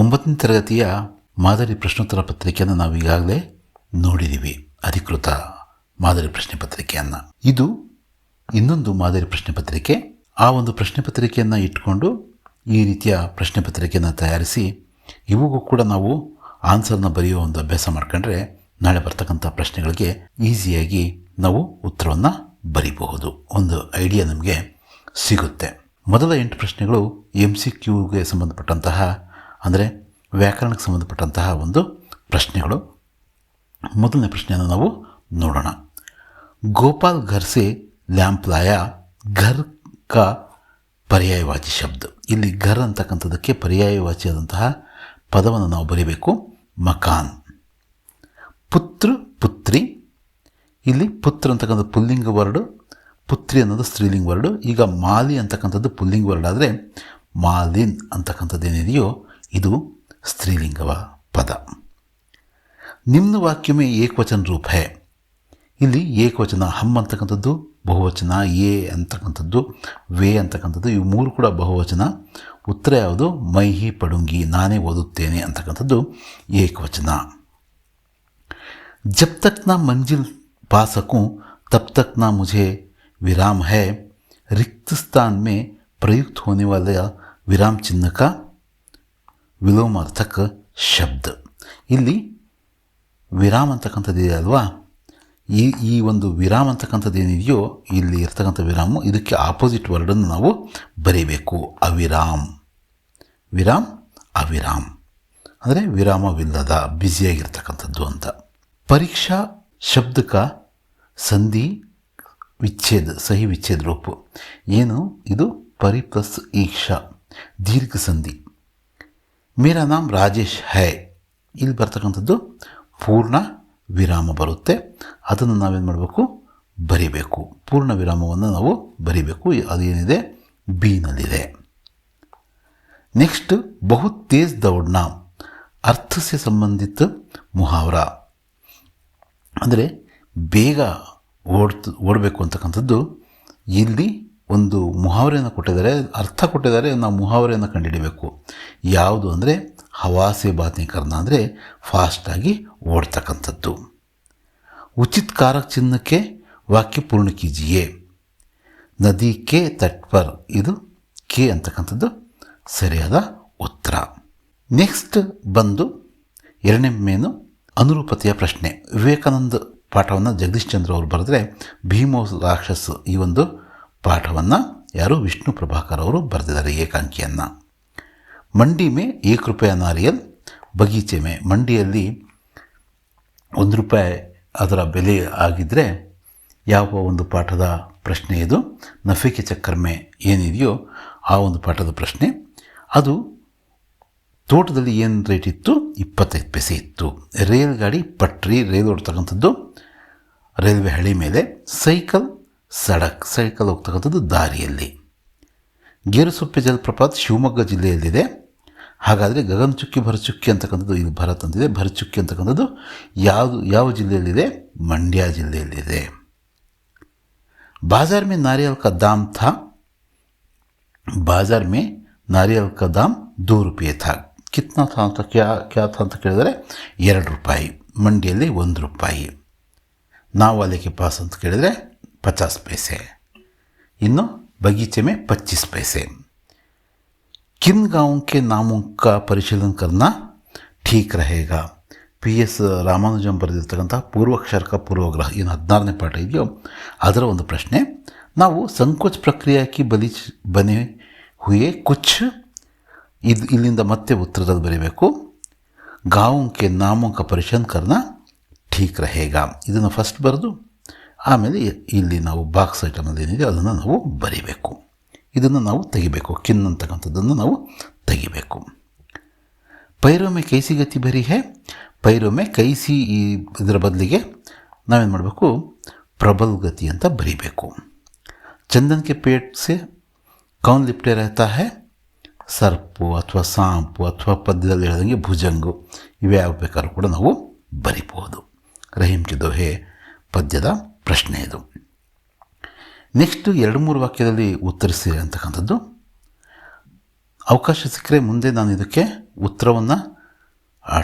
ಒಂಬತ್ತನೇ ತರಗತಿಯ ಮಾದರಿ ಪ್ರಶ್ನೋತ್ತರ ಪತ್ರಿಕೆಯನ್ನು ನಾವು ಈಗಾಗಲೇ ನೋಡಿದ್ದೀವಿ ಅಧಿಕೃತ ಮಾದರಿ ಪ್ರಶ್ನೆ ಪತ್ರಿಕೆಯನ್ನು. ಇದು ಇನ್ನೊಂದು ಮಾದರಿ ಪ್ರಶ್ನೆ ಪತ್ರಿಕೆ. ಆ ಒಂದು ಪ್ರಶ್ನೆ ಪತ್ರಿಕೆಯನ್ನು ಇಟ್ಕೊಂಡು ಈ ರೀತಿಯ ಪ್ರಶ್ನೆ ಪತ್ರಿಕೆಯನ್ನು ತಯಾರಿಸಿ ಇವಿಗೂ ಕೂಡ ನಾವು ಆನ್ಸರ್ನ ಬರೆಯೋ ಒಂದು ಅಭ್ಯಾಸ ಮಾಡ್ಕೊಂಡ್ರೆ ನಾಳೆ ಬರ್ತಕ್ಕಂಥ ಪ್ರಶ್ನೆಗಳಿಗೆ ಈಸಿಯಾಗಿ ನಾವು ಉತ್ತರವನ್ನು ಬರಿಬಹುದು. ಒಂದು ಐಡಿಯಾ ನಮಗೆ ಸಿಗುತ್ತೆ. ಮೊದಲ ಎಂಟು ಪ್ರಶ್ನೆಗಳು ಎಂ ಸಿ ಕ್ಯೂಗೆ ಸಂಬಂಧಪಟ್ಟಂತಹ ಅಂದರೆ ವ್ಯಾಕರಣಕ್ಕೆ ಸಂಬಂಧಪಟ್ಟಂತಹ ಒಂದು ಪ್ರಶ್ನೆಗಳು. ಮೊದಲನೇ ಪ್ರಶ್ನೆಯನ್ನು ನಾವು ನೋಡೋಣ. ಗೋಪಾಲ್ ಘರ್ಸಿ ಲ್ಯಾಂಪ್ಲಾಯ ಲ್ಯಾಂಪ್ ಲಾಯ ಘರ್ ಕ ಪರ್ಯಾಯವಾಚಿ ಶಬ್ದ. ಇಲ್ಲಿ ಘರ್ ಅಂತಕ್ಕಂಥದ್ದಕ್ಕೆ ಪರ್ಯಾಯವಾಚಿಯಾದಂತಹ ಪದವನ್ನು ನಾವು ಬರೀಬೇಕು. ಮಕಾನ್. ಪುತ್ರ, ಪುತ್ರಿ. ಇಲ್ಲಿ ಪುತ್ರ ಅಂತಕ್ಕಂಥ ಪುಲ್ಲಿಂಗ ವರ್ಡು, ಪುತ್ರಿ ಅನ್ನೋದು ಸ್ತ್ರೀಲಿಂಗ ವರ್ಡು, ಈಗ ಮಾಲಿ ಅಂತಕ್ಕಂಥದ್ದು ಪುಲ್ಲಿಂಗ ವರ್ಡ್ ಆದರೆ ಮಾಲಿನ್ ಅಂತಕ್ಕಂಥದ್ದು ಏನಿದೆಯೋ ಇದು ಸ್ತ್ರೀಲಿಂಗವ ಪದ ನಿಮ್ನ ವಾಕ್ಯಮೇ ಏಕವಚನ ರೂಪ ಹೇ ಇಲ್ಲಿ ಏಕವಚನ ಹಮ್ ಅಂತಕ್ಕಂಥದ್ದು ಬಹುವಚನ ಎ ಅಂತಕ್ಕಂಥದ್ದು ವೇ ಅಂತಕ್ಕಂಥದ್ದು ಇವು ಮೂರು ಕೂಡ ಬಹುವಚನ ಉತ್ತರ ಯಾವುದು ಮೈಹಿ ಪಡುಂಗಿ ನಾನೇ ಓದುತ್ತೇನೆ ಅಂತಕ್ಕಂಥದ್ದು ಏಕವಚನ जब तक ना मंजिल पा सकूं तब तक ना मुझे विराम है रिक्त स्थान में प्रयुक्त होने वाले विराम चिन्ह का ವಿಲೋಮಾರ್ಥಕ ಶಬ್ದ. ಇಲ್ಲಿ ವಿರಾಮ ಅಂತಕ್ಕಂಥದ್ದು ಅಲ್ವಾ? ಈ ಈ ಒಂದು ವಿರಾಮ ಅಂತಕ್ಕಂಥದ್ದು ಏನಿದೆಯೋ, ಇಲ್ಲಿ ಇರ್ತಕ್ಕಂಥ ವಿರಾಮ, ಇದಕ್ಕೆ ಆಪೋಸಿಟ್ ವರ್ಡನ್ನು ನಾವು ಬರೀಬೇಕು. ಅವಿರಾಮ್. ವಿರಾಮ್, ಅವಿರಾಮ್. ಅಂದರೆ ವಿರಾಮವಿಲ್ಲದ, ಬ್ಯುಸಿಯಾಗಿರ್ತಕ್ಕಂಥದ್ದು ಅಂತ. ಪರೀಕ್ಷಾ ಶಬ್ದಕ ಸಂಧಿ ವಿಚ್ಛೇದ, ಸಹಿ ವಿಚ್ಛೇದ ರೂಪ. ಏನು? ಇದು ಪರಿ ಪ್ಲಸ್ ಈಕ್ಷಾ, ದೀರ್ಘ ಸಂಧಿ. ಮೇರಾ ನಾಮ್ ರಾಜೇಶ್ ಹೈ. ಇಲ್ಲಿ ಬರ್ತಕ್ಕಂಥದ್ದು ಪೂರ್ಣ ವಿರಾಮ ಬರುತ್ತೆ. ಅದನ್ನು ನಾವೇನು ಮಾಡಬೇಕು? ಬರಿಬೇಕು. ಪೂರ್ಣ ವಿರಾಮವನ್ನು ನಾವು ಬರಿಬೇಕು. ಅದೇನಿದೆ ಬಿನಲ್ಲಿದೆ ನೆಕ್ಸ್ಟ್ ಬಹು ತೇಜ್ ದೌಡ್ನ ಅರ್ಥ ಸೆ ಸಂಬಂಧಿತ ಮುಹಾವರ. ಅಂದರೆ ಬೇಗ ಓಡ್ತು, ಓಡಬೇಕು ಅಂತಕ್ಕಂಥದ್ದು ಇಲ್ಲಿ ಒಂದು ಮುಹಾವರೆಯನ್ನು ಕೊಟ್ಟಿದ್ದಾರೆ, ಅರ್ಥ ಕೊಟ್ಟಿದ್ದಾರೆ, ನಾವು ಮುಹಾವರೆಯನ್ನು ಕಂಡುಹಿಡಬೇಕು. ಯಾವುದು ಅಂದರೆ ಹವಾಸೆ ಬಾತ್ನೀಕರಣ ಅಂದರೆ ಫಾಸ್ಟಾಗಿ ಓಡ್ತಕ್ಕಂಥದ್ದು. ಉಚಿತ್ ಕಾರಕ ಚಿಹ್ನಕ್ಕೆ ವಾಕ್ಯ ಪೂರ್ಣ ಕೀಜಿಯೇ. ನದಿ ಕೆ ತಟ್ಪರ್ ಇದು ಕೆ ಅಂತಕ್ಕಂಥದ್ದು ಸರಿಯಾದ ಉತ್ತರ. ನೆಕ್ಸ್ಟ್ ಬಂದು ಎರಡನೇ ಮೇನು ಅನುರೂಪತೆಯ ಪ್ರಶ್ನೆ. ವಿವೇಕಾನಂದ ಪಾಠವನ್ನು ಜಗದೀಶ್ ಚಂದ್ರ ಅವರು ಬರೆದ್ರೆ ಭೀಮೋ ರಾಕ್ಷಸ್ ಈ ಒಂದು ಪಾಠವನ್ನು ಯಾರು ವಿಷ್ಣು ಪ್ರಭಾಕರ್ ಅವರು ಬರೆದಿದ್ದಾರೆ ಏಕಾಂಕಿಯನ್ನು. ಮಂಡಿ ಮೇ ಏಕ್ ರೂಪಾಯಿ ನಾರಿಯಲ್, ಬಗೀಚೆ ಮೇ ಮಂಡಿಯಲ್ಲಿ ಒಂದು ರೂಪಾಯಿ ಅದರ ಬೆಲೆ ಆಗಿದ್ದರೆ ಯಾವ ಒಂದು ಪಾಠದ ಪ್ರಶ್ನೆ ಇದು? ನಫಿಕೆ ಚಕ್ಕರ್ಮೆ ಏನಿದೆಯೋ ಆ ಒಂದು ಪಾಠದ ಪ್ರಶ್ನೆ. ಅದು ತೋಟದಲ್ಲಿ ಏನು ರೇಟ್ ಇತ್ತು? ಇಪ್ಪತ್ತೈದು ಪೈಸೆ ಇತ್ತು. ರೇಲ್ ಗಾಡಿ ಪಟ್ರಿ, ರೈಲ್ ಓಡ್ತಕ್ಕಂಥದ್ದು ರೈಲ್ವೆ ಹಳಿ ಮೇಲೆ. ಸೈಕಲ್ ಸಡಕ್ ಸೈಕಲ್ ಹೋಗ್ತಕ್ಕಂಥದ್ದು ದಾರಿಯಲ್ಲಿ. ಗೇರುಸೊಪ್ಪೆ ಜಲಪ್ರಪಾತ ಶಿವಮೊಗ್ಗ ಜಿಲ್ಲೆಯಲ್ಲಿದೆ. ಹಾಗಾದರೆ ಗಗನಚುಕ್ಕಿ ಭರಚುಕ್ಕಿ ಅಂತಕ್ಕಂಥದ್ದು ಇದು ಭರತ್ ಭರಚುಕ್ಕಿ ಅಂತಕ್ಕಂಥದ್ದು ಯಾವುದು, ಯಾವ ಜಿಲ್ಲೆಯಲ್ಲಿದೆ? ಮಂಡ್ಯ ಜಿಲ್ಲೆಯಲ್ಲಿದೆ. ಬಾಜಾರ್ ಮೇ ನಾರಿಯಲ್ ಕ ದಾಮ್ ಥಾ. ಬಾಜಾರ್ ಮೇ ನಾರಿಯಲ್ ಕ ದಾಮ್ ದೋ ರೂಪಾಯಿ ಥಾ. ಕಿತ್ನ ಥಾ ಅಂತ ಕ್ಯಾ ಕ್ಯಾ ಥಾ ಅಂತ ಕೇಳಿದರೆ ಎರಡು ರೂಪಾಯಿ. ಮಂಡಿಯಲ್ಲಿ ಒಂದು ರೂಪಾಯಿ. ನಾವು ಅಲ್ಲಿಗೆ ಪಾಸ್ ಅಂತ ಕೇಳಿದರೆ ಪಚಾಸ್ ಪೈಸೆ ಇನ್ನು ಬಗೀಚೆ ಮೇ ಪಚ್ಚೀಸ್ ಪೈಸೆ किन गाँव के नामों का परिशीलन करना ठीक रहेगा ಪಿ ಎಸ್ ರಾಮಾನುಜಂ ಬರೆದಿರ್ತಕ್ಕಂಥ ಪೂರ್ವಾಕ್ಷರಕ ಪೂರ್ವಗ್ರಹ ಏನು ಹದಿನಾರನೇ ಪಾಠ ಇದೆಯೋ ಅದರ ಒಂದು ಪ್ರಶ್ನೆ ನಾವು ಸಂಕೋಚ ಪ್ರಕ್ರಿಯೆಯಾಗಿ ಬಲಿ ಬನೆ ಹುಯೆ ಕುಚ್ ಇದು ಇಲ್ಲಿಂದ ಮತ್ತೆ ಉತ್ತರದಲ್ಲಿ ಬರೀಬೇಕು ಗಾಂವ್ಕೆ ನಾಮಕ ಪರಿಶನ್ ಕರ್ನ ಠೀಕ್ ರಹೇಗ ಇದನ್ನು ಫಸ್ಟ್ ಬರೆದು ಆಮೇಲೆ ಇಲ್ಲಿ ನಾವು ಬಾಕ್ಸ್ ಐಟಮಲ್ಲಿ ಏನಿದೆ, ಅದನ್ನು ನಾವು ಬರಿಬೇಕು. ಇದನ್ನು ನಾವು ತೆಗಿಬೇಕು. ಕಿನ್ ಅಂತಕ್ಕಂಥದ್ದನ್ನು ನಾವು ತೆಗಿಬೇಕು. ಪೈರೋಮೆ ಕೈಸಿ ಗತಿ ಬರಿಹೆ ಪೈರೋಮೆ ಕೈಸಿ ಈ ಇದರ ಬದಲಿಗೆ ನಾವೇನು ಮಾಡಬೇಕು? ಪ್ರಬಲ್ ಗತಿ ಅಂತ ಬರಿಬೇಕು. ಚಂದನ್ಗೆ ಪೇಟ್ಸೆ, ಕೌನ್ ಲಿಪ್ಟೆ ರಹತಾ ಹೇ, ಸರ್ಪು ಅಥವಾ ಸಾಂಪು ಅಥವಾ ಪದ್ಯದಲ್ಲಿ ಹೇಳಿದಂಗೆ ಭುಜಂಗು ಇವೇ ಬೇಕಾದ್ರೂ ಕೂಡ ನಾವು ಬರಿಬೋದು ರಹೀಮ್ ಕೆ ದೋಹೆ ಪದ್ಯದ ಪ್ರಶ್ನೆ ಇದು. ನೆಕ್ಸ್ಟು ಎರಡು ಮೂರು ವಾಕ್ಯದಲ್ಲಿ ಉತ್ತರಿಸಿ ಅಂತಕ್ಕಂಥದ್ದು. ಅವಕಾಶ ಸಿಕ್ಕರೆ ಮುಂದೆ ನಾನು ಇದಕ್ಕೆ ಉತ್ತರವನ್ನು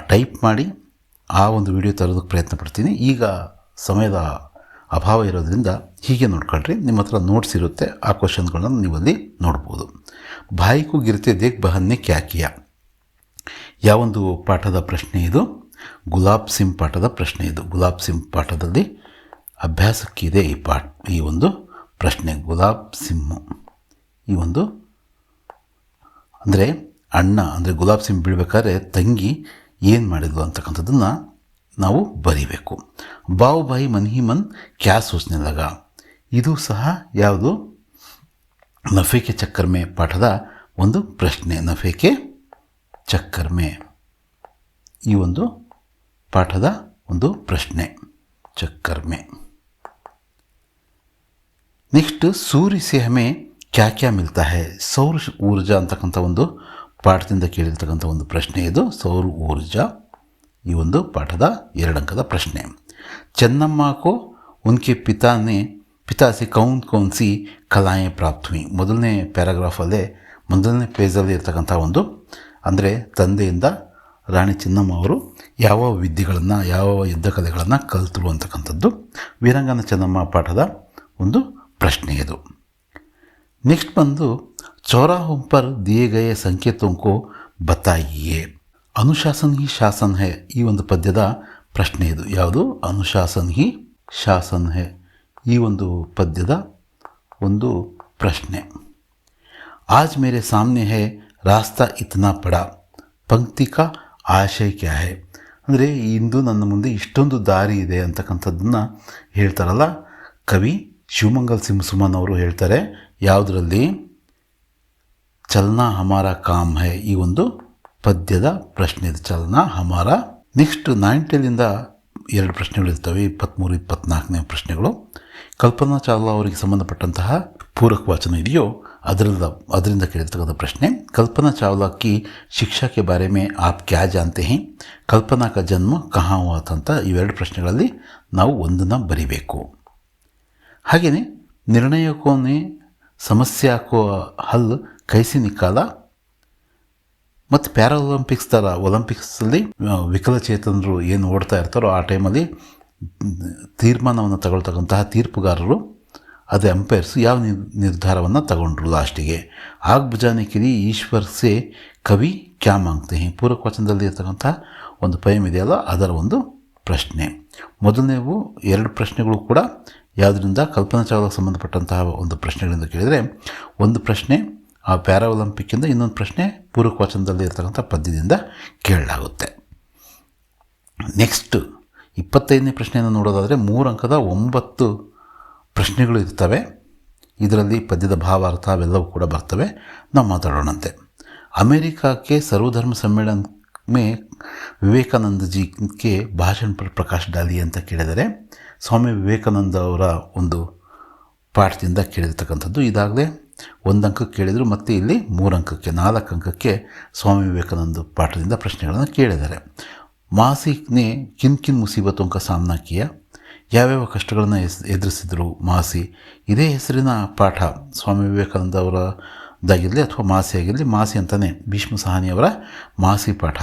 ಟೈಪ್ ಮಾಡಿ, ಆ ಒಂದು ವಿಡಿಯೋ ತರೋದಕ್ಕೆ ಪ್ರಯತ್ನ ಪಡ್ತೀನಿ. ಈಗ ಸಮಯದ ಅಭಾವ ಇರೋದ್ರಿಂದ ಹೀಗೆ ನೋಡ್ಕೊಳ್ರಿ. ನಿಮ್ಮ ಹತ್ರ ನೋಟ್ಸ್ ಇರುತ್ತೆ. ಆ ಕ್ವಶನ್ಗಳನ್ನು ನೀವು ಅಲ್ಲಿ ನೋಡ್ಬೋದು. ಬಾಯಿಗೂ ಗಿರತೆ ದೇಗ್ ಬಹನ್ನೆ ಕ್ಯಾಕಿಯ. ಯಾವೊಂದು ಪಾಠದ ಪ್ರಶ್ನೆ ಇದು? ಗುಲಾಬ್ ಸಿಂ ಪಾಠದ ಪ್ರಶ್ನೆ ಇದು. ಗುಲಾಬ್ ಸಿಂ ಪಾಠದಲ್ಲಿ ಅಭ್ಯಾಸಕ್ಕಿದೆ ಈ ಪಾಠ, ಈ ಒಂದು ಪ್ರಶ್ನೆ. ಗುಲಾಬ್ ಸಿಮ್ಮು ಈ ಒಂದು, ಅಂದರೆ ಅಣ್ಣ, ಅಂದರೆ ಗುಲಾಬ್ ಸಿಮ್ ಬೀಳ್ಬೇಕಾದ್ರೆ ತಂಗಿ ಏನು ಮಾಡಿದ್ಲು ಅಂತಕ್ಕಂಥದ್ದನ್ನು ನಾವು ಬರಿಬೇಕು. ಬಾವು ಬಾಯಿ ಮನ್ ಮನ್ ಕ್ಯಾ ಸೂಚನೆ ಲಗ. ಇದು ಸಹ ಯಾವುದು? ನಫೇಕೆ ಚಕ್ಕರ್ಮೆ ಪಾಠದ ಒಂದು ಪ್ರಶ್ನೆ. ನಫೇಕೆ ಚಕ್ಕರ್ಮೆ. ಈ ಒಂದು ಪಾಠದ ಒಂದು ಪ್ರಶ್ನೆ. ಚಕ್ಕರ್ಮೆ. ನೆಕ್ಸ್ಟ್ ಸೂರ್ಯ ಸೆ ಹಮೆ ಕ್ಯಾ ಕ್ಯಾ ಮಿಲ್ತಾ ಹೇ? ಸೌರ ಊರ್ಜಾ ಅಂತಕ್ಕಂಥ ಒಂದು ಪಾಠದಿಂದ ಕೇಳಿರ್ತಕ್ಕಂಥ ಒಂದು ಪ್ರಶ್ನೆ ಇದು. ಸೌರ ಊರ್ಜಾ ಈ ಒಂದು ಪಾಠದ ಎರಡಂಕದ ಪ್ರಶ್ನೆ. ಚೆನ್ನಮ್ಮ ಕೋ ಉನ್ಕೆ ಪಿತಾನೆ, ಪಿತಾಸಿ ಕೌನ್ ಕೌನ್ಸಿ ಕಲಾಯೆ ಪ್ರಾಪ್ತ ಮೊದಲನೇ ಪ್ಯಾರಾಗ್ರಾಫಲ್ಲೇ, ಮೊದಲನೇ ಪೇಜಲ್ಲಿ ಇರ್ತಕ್ಕಂಥ ಒಂದು, ಅಂದರೆ ತಂದೆಯಿಂದ ರಾಣಿ ಚೆನ್ನಮ್ಮ ಅವರು ಯಾವ ವಿದ್ಯೆಗಳನ್ನು, ಯಾವ ಯುದ್ಧ ಕಲೆಗಳನ್ನು ಕಲಿತರು ಅಂತಕ್ಕಂಥದ್ದು. ವೀರಾಂಗನ ಚೆನ್ನಮ್ಮ ಪಾಠದ ಒಂದು ಪ್ರಶ್ನೆ ಇದು. ನೆಕ್ಸ್ಟ್ ಬಂದು ಚೋರಾ ಹೊಂಪರ್ ದಿಯೇ ಗಯೆ ಬತಾಯಿಯೇ ಅನುಶಾಸನ್ ಹಿ ಶಾಸನ್ ಹೇ ಈ ಒಂದು ಪದ್ಯದ ಪ್ರಶ್ನೆ ಇದು. ಯಾವುದು? ಅನುಶಾಸನ್ ಹಿ ಶಾಸನ್ ಹೇ ಈ ಒಂದು ಪದ್ಯದ ಒಂದು ಪ್ರಶ್ನೆ. ಆಜ್ ಮೇರೆ ಸಾಮ್ನೆ ಹೇ ರಾಸ್ತಾ ಇತನಾ ಪಡ. ಪಂಕ್ತಿ ಕಾ ಆಶಯ ಕ್ಯಾ ಹೇ? ಅಂದರೆ ಇಂದು ನನ್ನ ಮುಂದೆ ಇಷ್ಟೊಂದು ದಾರಿ ಇದೆ ಅಂತಕ್ಕಂಥದ್ದನ್ನು ಹೇಳ್ತಾರಲ್ಲ ಕವಿ ಶಿವಮಂಗಲ್ ಸಿಂಹ ಸುಮನ್ ಅವರು ಹೇಳ್ತಾರೆ, ಯಾವುದರಲ್ಲಿ? ಚಲನಾ ಹಮಾರ ಕಾಮ್ ಹೈ, ಈ ಒಂದು ಪದ್ಯದ ಪ್ರಶ್ನೆ ಇದೆ. ಚಲನಾ ಹಮಾರ. ನೆಕ್ಸ್ಟ್ ನೈನ್ಟೇಲಿಂದ ಎರಡು ಪ್ರಶ್ನೆಗಳಿರ್ತವೆ ಇಪ್ಪತ್ತ್ಮೂರು ಇಪ್ಪತ್ತ್ನಾಲ್ಕನೇ ಪ್ರಶ್ನೆಗಳು. ಕಲ್ಪನಾ ಚಾವ್ಲಾ ಅವರಿಗೆ ಸಂಬಂಧಪಟ್ಟಂತಹ ಪೂರಕ ವಾಚನ ಇದೆಯೋ ಅದರಿಂದ ಅದರಿಂದ ಕೇಳಿರ್ತಕ್ಕಂಥ ಪ್ರಶ್ನೆ, ಕಲ್ಪನಾ ಚಾವ್ಲಾ ಕಿ ಶಿಕ್ಷಾ ಕೆ ಬಾರೆ ಮೇ ಆಪ್ ಕ್ಯಾ ಜಾನ್ತೆ ಹಿ? ಕಲ್ಪನಾ ಕ ಜನ್ಮ ಕಹಾ ಅಂತ ಇವೆರಡು ಪ್ರಶ್ನೆಗಳಲ್ಲಿ ನಾವು ಒಂದನ್ನು ಬರಿಬೇಕು. ಹಾಗೆಯೇ ನಿರ್ಣಯಕ್ಕೋನೆ ಸಮಸ್ಯೆ ಹಾಕುವ ಹಲ್ ಕೈಸಿ ಮತ್ತು ಪ್ಯಾರಾ ಒಲಿಂಪಿಕ್ಸ್ ಥರ ಒಲಿಂಪಿಕ್ಸಲ್ಲಿ ವಿಕಲಚೇತನರು ಏನು ಓಡ್ತಾ ಇರ್ತಾರೋ ಆ ಟೈಮಲ್ಲಿ ತೀರ್ಮಾನವನ್ನು ತಗೊಳ್ತಕ್ಕಂತಹ ತೀರ್ಪುಗಾರರು ಅದೇ ಅಂಪೈರ್ಸ್ ಯಾವ ನಿರ್ಧಾರವನ್ನು ತಗೊಂಡ್ರು ಲಾಸ್ಟಿಗೆ. ಆಗ್ ಈಶ್ವರ್ ಸೆ ಕವಿ ಕ್ಯಾ ಹಿ ಪೂರಕ ಇರ್ತಕ್ಕಂಥ ಒಂದು ಪಯಮ್ ಇದೆಯಲ್ಲ, ಅದರ ಒಂದು ಪ್ರಶ್ನೆ. ಮೊದಲನೇವು ಎರಡು ಪ್ರಶ್ನೆಗಳು ಕೂಡ ಯಾವುದರಿಂದ ಕಲ್ಪನಾ ಚಾವ್ಲಾಗೆ ಸಂಬಂಧಪಟ್ಟಂತಹ ಒಂದು ಪ್ರಶ್ನೆಗಳಿಂದ ಕೇಳಿದರೆ, ಒಂದು ಪ್ರಶ್ನೆ ಆ ಪ್ಯಾರಾ ಇಂದ ಇನ್ನೊಂದು ಪ್ರಶ್ನೆ ಪೂರ್ವಕ ವಚನದಲ್ಲಿ ಇರ್ತಕ್ಕಂಥ ಪದ್ಯದಿಂದ ಕೇಳಲಾಗುತ್ತೆ. ನೆಕ್ಸ್ಟ್, ಇಪ್ಪತ್ತೈದನೇ ಪ್ರಶ್ನೆಯನ್ನು ನೋಡೋದಾದರೆ ಮೂರು ಅಂಕದ ಒಂಬತ್ತು ಪ್ರಶ್ನೆಗಳು ಇರ್ತವೆ. ಇದರಲ್ಲಿ ಪದ್ಯದ ಭಾವಾರ್ಥ ಅವೆಲ್ಲವೂ ಕೂಡ ಬರ್ತವೆ. ನಾವು ಮಾತಾಡೋಣಂತೆ. ಅಮೇರಿಕಾಕ್ಕೆ ಸರ್ವಧರ್ಮ ಸಮ್ಮೇಳನ ಮೇ ವಿವೇಕಾನಂದ ಜಿಗೆ ಭಾಷಣ ಪರ್ ಪ್ರಕಾಶ್ ಡಾಲಿ ಅಂತ ಕೇಳಿದರೆ, ಸ್ವಾಮಿ ವಿವೇಕಾನಂದ ಅವರ ಒಂದು ಪಾಠದಿಂದ ಕೇಳಿರ್ತಕ್ಕಂಥದ್ದು ಇದಾಗಲೇ ಒಂದು ಅಂಕಕ್ಕೆ ಕೇಳಿದರು, ಮತ್ತು ಇಲ್ಲಿ ಮೂರು ಅಂಕಕ್ಕೆ, ನಾಲ್ಕು ಅಂಕಕ್ಕೆ ಸ್ವಾಮಿ ವಿವೇಕಾನಂದ ಪಾಠದಿಂದ ಪ್ರಶ್ನೆಗಳನ್ನು ಕೇಳಿದ್ದಾರೆ ಮಾಸಿಕ್ನೇ ಕಿನ್ ಕಿನ್ ಮುಸೀಬತ್ತೋಂ ಕಾ ಸಾಮ್ನಾ ಕಿಯ ಯಾವ್ಯಾವ ಕಷ್ಟಗಳನ್ನು ಎಸ್, ಎದುರಿಸಿದರು ಮಾಸಿ? ಇದೇ ಹೆಸರಿನ ಪಾಠ ಸ್ವಾಮಿ ವಿವೇಕಾನಂದ ಅವರದಾಗಿರಲಿ ಅಥವಾ ಮಾಸಿ ಆಗಿರಲಿ, ಮಾಸಿ ಅಂತಲೇ ಭೀಷ್ಮ ಸಹಾನಿಯವರ ಮಾಸಿ ಪಾಠ.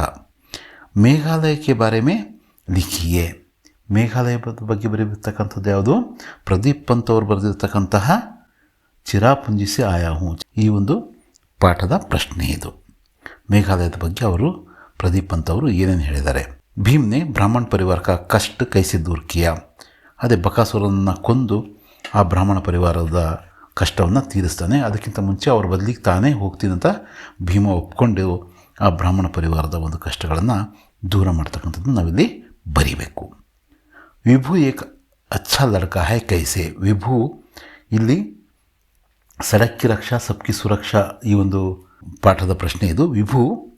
ಮೇಘಾಲಯಕ್ಕೆ ಬಾರೆ ಮೇ ಲಿಖಿಯೇ. ಮೇಘಾಲಯ ಬಗ್ಗೆ ಬರೆದಿರ್ತಕ್ಕಂಥದ್ದು ಯಾವುದು? ಪ್ರದೀಪ್ ಪಂತ್ ಅವರು ಬರೆದಿರ್ತಕ್ಕಂತಹ ಚಿರಾಪುಂಜಿಸಿ ಆಯಾ ಹೂ ಈ ಒಂದು ಪಾಠದ ಪ್ರಶ್ನೆ ಇದು. ಮೇಘಾಲಯದ ಬಗ್ಗೆ ಅವರು, ಪ್ರದೀಪ್ ಪಂತ್ ಅವರು ಏನೇನು ಹೇಳಿದ್ದಾರೆ? ಭೀಮ್ನೆ ಬ್ರಾಹ್ಮಣ ಪರಿವಾರಕ ಕಷ್ಟ ಕೈಸಿದ್ದು ಅದೇ ಬಕಾಸುರನ್ನು ಕೊಂದು ಆ ಬ್ರಾಹ್ಮಣ ಪರಿವಾರದ ಕಷ್ಟವನ್ನು ತೀರಿಸ್ತಾನೆ. ಅದಕ್ಕಿಂತ ಮುಂಚೆ ಅವ್ರ ಬದಲಿಗೆ ತಾನೇ ಹೋಗ್ತೀನಂತ ಭೀಮ ಒಪ್ಕೊಂಡು ಆ ಬ್ರಾಹ್ಮಣ ಪರಿವಾರದ ಒಂದು ಕಷ್ಟಗಳನ್ನು ದೂರ ಮಾಡ್ತಕ್ಕಂಥದ್ದು ನಾವಿಲ್ಲಿ ಬರಿಬೇಕು. ವಿಭು ಏಕ ಅಚ್ಚ ಲಡ್ಕ ಹೈ ಕೈಸೆ. ವಿಭು ಇಲ್ಲಿ ಸಡಕ್ಕಿ ರಕ್ಷಾ, ಸಬ್ಕಿ ಸುರಕ್ಷಾ ಈ ಒಂದು ಪಾಠದ ಪ್ರಶ್ನೆ ಇದು. ವಿಭು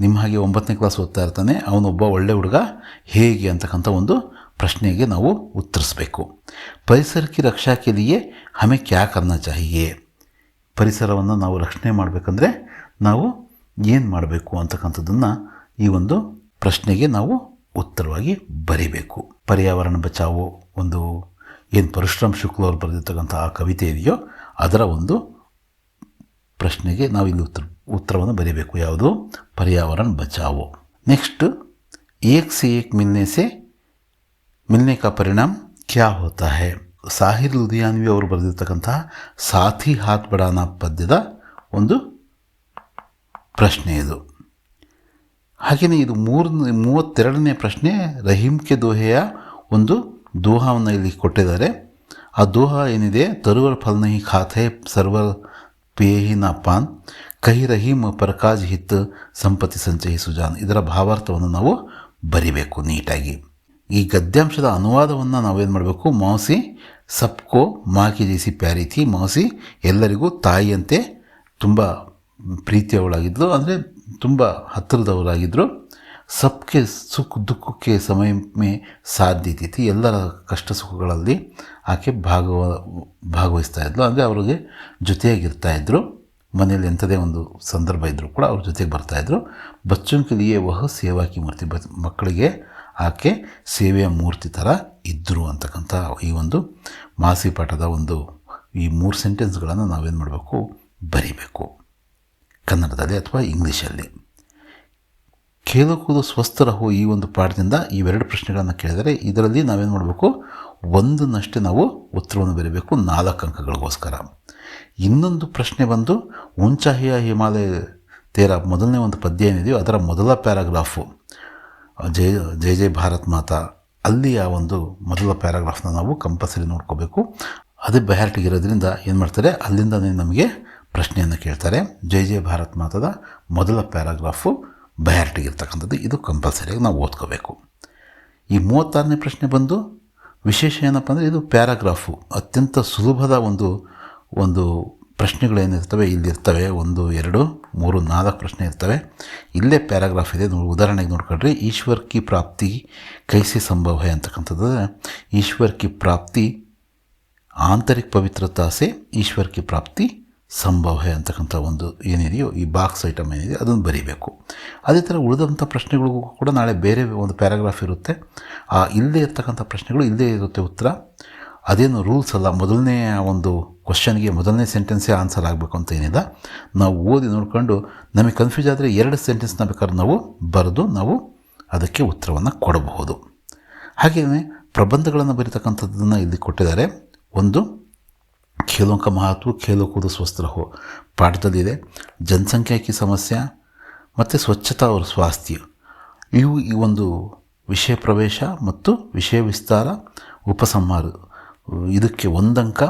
ನಿಮ್ಮ ಹಾಗೆ ಒಂಬತ್ತನೇ ಕ್ಲಾಸ್ ಓದ್ತಾ ಇರ್ತಾನೆ. ಅವನೊಬ್ಬ ಒಳ್ಳೆ ಹುಡುಗ ಹೇಗೆ ಅಂತಕ್ಕಂಥ ಒಂದು ಪ್ರಶ್ನೆಗೆ ನಾವು ಉತ್ತರಿಸಬೇಕು. ಪರಿಸರಕ್ಕೆ ರಕ್ಷಾ ಕೆಲಿಯೇ ಹಮೆ ಕ್ಯಾ ಕರ್ನ ಚಾಹಿಯೇ ಪರಿಸರವನ್ನು ನಾವು ರಕ್ಷಣೆ ಮಾಡಬೇಕಂದ್ರೆ ನಾವು ಏನು ಮಾಡಬೇಕು ಅಂತಕ್ಕಂಥದ್ದನ್ನು ಈ ಒಂದು ಪ್ರಶ್ನೆಗೆ ನಾವು ಉತ್ತರವಾಗಿ ಬರೀಬೇಕು. ಪರ್ಯಾವರಣ ಬಚಾವು ಒಂದು ಏನು ಪರಶುರಾಮ್ ಶುಕ್ಲವ್ರು ಬರೆದಿರ್ತಕ್ಕಂಥ ಆ ಕವಿತೆ ಇದೆಯೋ ಅದರ ಒಂದು ಪ್ರಶ್ನೆಗೆ ನಾವು ಇಲ್ಲಿ ಉತ್ತರ, ಉತ್ತರವನ್ನು ಬರೀಬೇಕು. ಯಾವುದು? ಪರ್ಯಾವರಣ ಬಚಾವು. ನೆಕ್ಸ್ಟ್ ಏಕ್ ಸಿ ಏಕ್ ಮಿನ್ನೆಸೆ ಮಿಲ್ನೆ ಕಾ ಪರಿಣಾಮ ಕ್ಯಾ ಹೋತಾ ಹೇ ಸಾಹಿರ್ ಲುಧಿಯಾನ್ವಿ ಅವರು ಬರೆದಿರ್ತಕ್ಕಂತಹ ಸಾಥಿ ಹಾತ್ ಬಡಾನ ಪದ್ಯದ ಒಂದು ಪ್ರಶ್ನೆ ಇದು ಹಾಗೆಯೇ ಇದು ಮೂರನೇ ಮೂವತ್ತೆರಡನೇ ಪ್ರಶ್ನೆ ರಹೀಮ್ ಕೆ ದೋಹೆಯ ಒಂದು ದೋಹವನ್ನು ಇಲ್ಲಿ ಕೊಟ್ಟಿದ್ದಾರೆ. ಆ ದೋಹ ಏನಿದೆ? ತರುವರ್ ಫಲ್ನಹಿ ಖಾತೆ, ಸರ್ವರ್ ಪೇಹಿ ನ ಪಾನ್, ಕಹಿ ರಹೀಮ್ ಪರಕಾಜ್ ಹಿತ್ ಸಂಪತ್ತಿ ಸಂಚಯಿ ಸುಜಾನ್ ಇದರ ಭಾವಾರ್ಥವನ್ನು ನಾವು ಬರಿಬೇಕು ನೀಟಾಗಿ. ಈ ಗದ್ಯಾಂಶದ ಅನುವಾದವನ್ನು ನಾವೇನು ಮಾಡಬೇಕು? ಮೌಸಿ ಸಪ್ಕೋ, ಮಾಕಿ ಜೈಸಿ ಪ್ಯಾರಿತಿ ಮೌಸಿ ಎಲ್ಲರಿಗೂ ತಾಯಿಯಂತೆ ತುಂಬ ಪ್ರೀತಿಯವಳಾಗಿದ್ದರು ಅಂದರೆ ತುಂಬ ಹತ್ತಿರದವರಾಗಿದ್ದರು ಸಬ್ಕೆ ಸುಖ ದುಃಖಕ್ಕೆ ಸಮಯ ಸಾಧ್ಯತೆ ಎಲ್ಲರ ಕಷ್ಟ ಸುಖಗಳಲ್ಲಿ ಆಕೆ ಭಾಗವ, ಭಾಗವಹಿಸ್ತಾ ಇದ್ಲು, ಅಂದರೆ ಅವ್ರಿಗೆ ಜೊತೆಯಾಗಿರ್ತಾಯಿದ್ರು ಮನೆಯಲ್ಲಿ ಎಂಥದೇ ಒಂದು ಸಂದರ್ಭ ಇದ್ದರೂ ಕೂಡ ಅವ್ರ ಜೊತೆಗೆ ಬರ್ತಾಯಿದ್ರು ಬಚ್ಚೋಂ ಕೆ ಲಿಯೆ ವಹ ಸೇವಾಕಿ ಮೂರ್ತಿ ಬ ಮಕ್ಕಳಿಗೆ ಆಕೆ ಸೇವೆಯ ಮೂರ್ತಿ ಥರ ಇದ್ದರು ಅಂತಕ್ಕಂಥ ಈ ಒಂದು ಮಾಸಿ ಪಾಠದ ಒಂದು ಈ ಮೂರು ಸೆಂಟೆನ್ಸ್ಗಳನ್ನು ನಾವೇನು ಮಾಡಬೇಕು? ಬರಿಬೇಕು. ಕನ್ನಡದಲ್ಲಿ ಅಥವಾ ಇಂಗ್ಲೀಷಲ್ಲಿ. ಕೇಳಕೂದು ಸ್ವಸ್ಥರಹೋ ಈ ಒಂದು ಪಾಠದಿಂದ ಇವೆರಡು ಪ್ರಶ್ನೆಗಳನ್ನು ಕೇಳಿದರೆ ಇದರಲ್ಲಿ ನಾವೇನು ಮಾಡಬೇಕು? ಒಂದನ್ನಷ್ಟೇ ನಾವು ಉತ್ತರವನ್ನು ಬರೀಬೇಕು ನಾಲ್ಕು ಅಂಕಗಳಿಗೋಸ್ಕರ. ಇನ್ನೊಂದು ಪ್ರಶ್ನೆ ಬಂದು ಉಂಚಾಹಿಯ ಹಿಮಾಲಯ ತೇರ ಮೊದಲನೇ ಒಂದು ಪದ್ಯ ಏನಿದೆಯೋ ಅದರ ಮೊದಲ ಪ್ಯಾರಾಗ್ರಾಫು. ಜಯ ಜಯ ಜಯ ಭಾರತ್ ಮಾತಾ ಅಲ್ಲಿಯ ಒಂದು ಮೊದಲ ಪ್ಯಾರಾಗ್ರಾಫ್ನ ನಾವು ಕಂಪಲ್ಸರಿ ನೋಡ್ಕೋಬೇಕು. ಅದೇ ಬಯಾರ್ಟಿಗಿರೋದ್ರಿಂದ ಏನು ಮಾಡ್ತಾರೆ? ಅಲ್ಲಿಂದನೇ ನಮಗೆ ಪ್ರಶ್ನೆಯನ್ನು ಕೇಳ್ತಾರೆ. ಜೈ ಜಯ ಭಾರತ್ ಮಾತಾದ ಮೊದಲ ಪ್ಯಾರಾಗ್ರಾಫು ಬಯಾರ್ಟಿಗಿರ್ತಕ್ಕಂಥದ್ದು ಇದು ಕಂಪಲ್ಸರಿಯಾಗಿ ನಾವು ಓದ್ಕೋಬೇಕು. ಈ ಮೂವತ್ತಾರನೇ ಪ್ರಶ್ನೆ ಬಂದು ವಿಶೇಷ ಏನಪ್ಪ ಅಂದರೆ ಇದು ಪ್ಯಾರಾಗ್ರಾಫು ಅತ್ಯಂತ ಸುಲಭದ ಒಂದು ಒಂದು ಪ್ರಶ್ನೆಗಳೇನಿರ್ತವೆ ಇಲ್ಲಿರ್ತವೆ. ಒಂದು, ಎರಡು, ಮೂರು, ನಾಲ್ಕು ಪ್ರಶ್ನೆ ಇರ್ತವೆ. ಇಲ್ಲೇ ಪ್ಯಾರಾಗ್ರಾಫ್ ಇದೆ. ನೋಡಿ, ಉದಾಹರಣೆಗೆ ನೋಡ್ಕೊಂಡ್ರೆ, ಈಶ್ವರ್ ಕಿ ಪ್ರಾಪ್ತಿ ಕೈಸಿ ಸಂಭವ ಅಂತಕ್ಕಂಥದ್ದು. ಈಶ್ವರ್ ಕಿ ಪ್ರಾಪ್ತಿ ಆಂತರಿಕ ಪವಿತ್ರತಾಸೆ ಈಶ್ವರ್ ಕಿ ಪ್ರಾಪ್ತಿ ಸಂಭವ ಅಂತಕ್ಕಂಥ ಒಂದು ಏನಿದೆಯೋ, ಈ ಬಾಕ್ಸ್ ಐಟಮ್ ಏನಿದೆ, ಅದನ್ನು ಬರೀಬೇಕು. ಅದೇ ಥರ ಉಳಿದಂಥ ಪ್ರಶ್ನೆಗಳಿಗೂ ಕೂಡ ನಾಳೆ ಬೇರೆ ಒಂದು ಪ್ಯಾರಾಗ್ರಾಫ್ ಇರುತ್ತೆ. ಆ ಇಲ್ಲದೇ ಇರ್ತಕ್ಕಂಥ ಪ್ರಶ್ನೆಗಳು ಇಲ್ಲದೇ ಇರುತ್ತೆ ಉತ್ತರ. ಅದೇನು ರೂಲ್ಸ್ ಅಲ್ಲ, ಮೊದಲನೇ ಒಂದು ಕ್ವಶನ್ಗೆ ಮೊದಲನೇ ಸೆಂಟೆನ್ಸೇ ಆನ್ಸರ್ ಆಗಬೇಕು ಅಂತ ಏನಿಲ್ಲ. ನಾವು ಓದಿ ನೋಡಿಕೊಂಡು ನಮಗೆ ಕನ್ಫ್ಯೂಸ್ ಆದರೆ ಎರಡು ಸೆಂಟೆನ್ಸ್ನ ಬೇಕಾದ್ರೆ ನಾವು ಬರೆದು ನಾವು ಅದಕ್ಕೆ ಉತ್ತರವನ್ನು ಕೊಡಬಹುದು. ಹಾಗೆಯೇ ಪ್ರಬಂಧಗಳನ್ನು ಬರೀತಕ್ಕಂಥದ್ದನ್ನು ಇಲ್ಲಿ ಕೊಟ್ಟಿದ್ದಾರೆ. ಒಂದು, ಖೇಲೋಂಕ ಮಹತ್ವ ಖೇಲೋ ಕೂದು ಸ್ವಸ್ಥ ರಹೋ ಪಾಠದಲ್ಲಿದೆ, ಜನಸಂಖ್ಯಾಕಿ ಸಮಸ್ಯೆ ಮತ್ತು ಸ್ವಚ್ಛತಾ ಅವರ ಸ್ವಾಸ್ಥ್ಯ. ಇವು ಈ ಒಂದು ವಿಷಯ ಪ್ರವೇಶ ಮತ್ತು ವಿಷಯ ವಿಸ್ತಾರ, ಉಪಸಂಹಾರ. ಇದಕ್ಕೆ ಒಂದು ಅಂಕ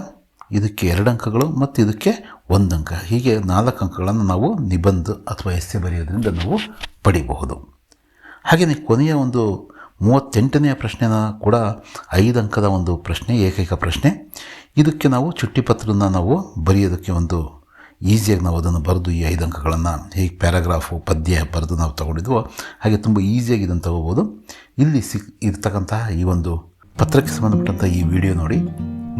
ಇದಕ್ಕೆ ಎರಡು ಅಂಕಗಳು ಮತ್ತು ಇದಕ್ಕೆ ಒಂದು ಅಂಕ ಹೀಗೆ ನಾಲ್ಕು ಅಂಕಗಳನ್ನು ನಾವು ನಿಬಂಧ ಅಥವಾ ಎಸ್ಸೆ ಬರೆಯೋದ್ರಿಂದ ನಾವು ಪಡಿಬಹುದು. ಹಾಗೆಯೇ ಕೊನೆಯ ಒಂದು ಮೂವತ್ತೆಂಟನೆಯ ಪ್ರಶ್ನೆನ ಕೂಡ ಐದು ಅಂಕದ ಒಂದು ಪ್ರಶ್ನೆ, ಏಕೈಕ ಪ್ರಶ್ನೆ. ಇದಕ್ಕೆ ನಾವು ಚುಟ್ಟಿಪತ್ರನ ನಾವು ಬರೆಯೋದಕ್ಕೆ ಒಂದು ಈಸಿಯಾಗಿ ನಾವು ಅದನ್ನು ಬರೆದು ಈ ಐದು ಅಂಕಗಳನ್ನು ಹೇಗೆ ಪ್ಯಾರಾಗ್ರಾಫು, ಪದ್ಯ ಬರೆದು ನಾವು ತಗೊಂಡಿದ್ವೋ, ಹಾಗೆ ತುಂಬ ಈಸಿಯಾಗಿ ಇದನ್ನು ತಗೋಬೋದು. ಇಲ್ಲಿ ಸಿಕ್ ಇರ್ತಕ್ಕಂತಹ ಈ ಒಂದು ಪತ್ರಕ್ಕೆ ಸಂಬಂಧಪಟ್ಟಂಥ ಈ ವಿಡಿಯೋ ನೋಡಿ.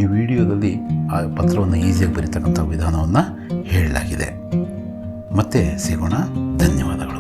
ಈ ವಿಡಿಯೋದಲ್ಲಿ ಆ ಪತ್ರವನ್ನು ಈಸಿಯಾಗಿ ಬರೀತಕ್ಕಂಥ ವಿಧಾನವನ್ನು ಹೇಳಲಾಗಿದೆ. ಮತ್ತೆ ಸಿಗೋಣ. ಧನ್ಯವಾದಗಳು.